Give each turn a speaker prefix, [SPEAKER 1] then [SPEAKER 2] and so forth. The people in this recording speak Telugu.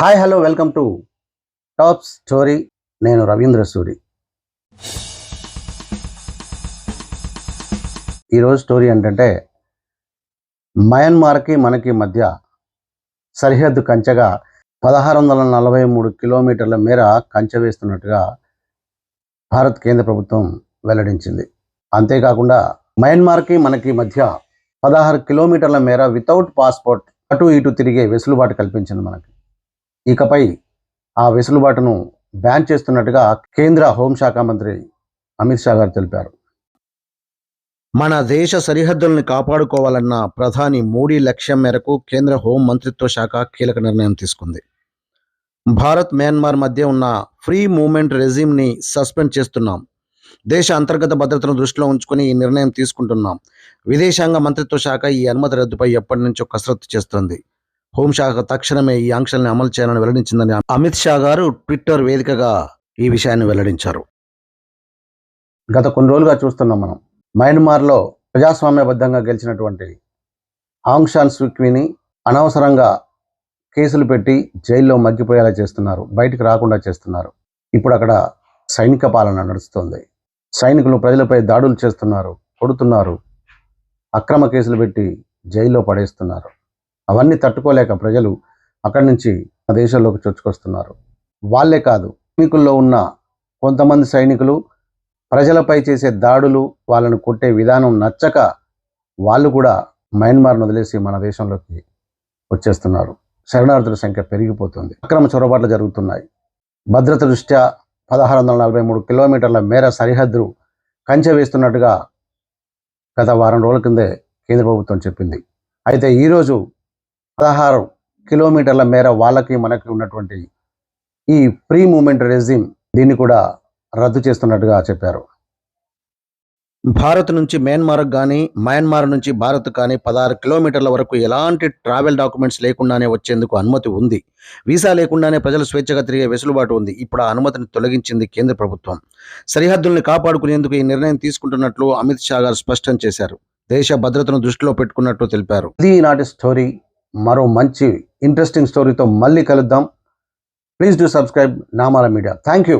[SPEAKER 1] Hi hello welcome to top story. నేను రవీంద్ర సూరి. ఈరోజు స్టోరీ ఏంటంటే మయన్మార్కి మనకి మధ్య సరిహద్దు కంచెగా పదహారు వందల నలభై మూడు కిలోమీటర్ల మేర కంచె వేస్తున్నట్టుగా భారత్ కేంద్ర ప్రభుత్వం వెల్లడించింది. అంతేకాకుండా మయన్మార్కి మనకి మధ్య పదహారు కిలోమీటర్ల మేర వితౌట్ పాస్పోర్ట్ అటు ఇటు తిరిగే వెసులుబాటు కల్పించింది మనకి. ఇకపై ఆ వెసులుబాటును బ్యాన్ చేస్తున్నట్టుగా కేంద్ర హోంశాఖ మంత్రి అమిత్ షా గారు తెలిపారు.
[SPEAKER 2] మన దేశ సరిహద్దుల్ని కాపాడుకోవాలన్న ప్రధాని మోడీ లక్ష్యం మేరకు కేంద్ర హోం మంత్రిత్వ శాఖ కీలక నిర్ణయం తీసుకుంది. భారత్ మయన్మార్ మధ్య ఉన్న ఫ్రీ మూమెంట్ రెజీమ్ని సస్పెండ్ చేస్తున్నాం. దేశ అంతర్గత భద్రతను దృష్టిలో ఉంచుకొని ఈ నిర్ణయం తీసుకుంటున్నాం. విదేశాంగ మంత్రిత్వ శాఖ ఈ అనుమతి రద్దుపై ఎప్పటి నుంచో కసరత్తు చేస్తోంది. హోంశాఖ తక్షణమే ఈ ఆంక్షల్ని అమలు చేయాలని వెల్లడించిందని అమిత్ షా గారు ట్విట్టర్ వేదికగా ఈ విషయాన్ని వెల్లడించారు.
[SPEAKER 1] గత కొన్ని రోజులుగా చూస్తున్నాం మనం. మయన్మార్లో ప్రజాస్వామ్యబద్ధంగా గెలిచినటువంటి ఆంగ్ స్విక్విని అనవసరంగా కేసులు పెట్టి జైల్లో మగ్గిపోయేలా చేస్తున్నారు. బయటికి రాకుండా చేస్తున్నారు. ఇప్పుడు అక్కడ సైనిక పాలన నడుస్తుంది. సైనికులు ప్రజలపై దాడులు చేస్తున్నారు కొడుతున్నారు అక్రమ కేసులు పెట్టి జైల్లో పడేస్తున్నారు. అవన్నీ తట్టుకోలేక ప్రజలు అక్కడి నుంచి ఆ దేశంలోకి చొచ్చుకొస్తున్నారు. వాళ్ళే కాదు సైనికుల్లో ఉన్న కొంతమంది సైనికులు ప్రజలపై చేసే దాడులు వాళ్ళను కొట్టే విధానం నచ్చక వాళ్ళు కూడా మయన్మార్ను వదిలేసి మన దేశంలోకి వచ్చేస్తున్నారు. శరణార్థుల సంఖ్య పెరిగిపోతుంది. అక్రమ చొరబాట్లు జరుగుతున్నాయి. భద్రత దృష్ట్యా పదహారు వందల నలభై మూడు కిలోమీటర్ల మేర సరిహద్దు కంచె వేస్తున్నట్టుగా గత వారం రోజుల కిందే కేంద్ర ప్రభుత్వం చెప్పింది. అయితే ఈరోజు పదహారు కిలోమీటర్ల మేర వాళ్ళకి మనకి ఉన్నటువంటి ఈ ఫ్రీ మూమెంట్ రెజిమ్ దీన్ని కూడా రద్దు చేస్తున్నట్టుగా చెప్పారు.
[SPEAKER 2] భారత్ నుంచి మయన్మార్ కానీ మయన్మార్ నుంచి భారత్ కానీ పదహారు కిలోమీటర్ల వరకు ఎలాంటి ట్రావెల్ డాక్యుమెంట్స్ లేకుండానే వచ్చేందుకు అనుమతి ఉంది. వీసా లేకుండానే ప్రజలు స్వేచ్ఛగా తిరిగే వెసులుబాటు ఉంది. ఇప్పుడు ఆ అనుమతిని తొలగించింది కేంద్ర ప్రభుత్వం. సరిహద్దుల్ని కాపాడుకునేందుకు ఈ నిర్ణయం తీసుకుంటున్నట్లు అమిత్ షా గారు స్పష్టం చేశారు. దేశ భద్రతను దృష్టిలో పెట్టుకున్నట్టు తెలిపారు.
[SPEAKER 1] ఇది ఈనాటి స్టోరీ. మరో మంచి ఇంట్రెస్టింగ్ స్టోరీతో మళ్ళీ కలుద్దాం. Please do subscribe Namala media thank you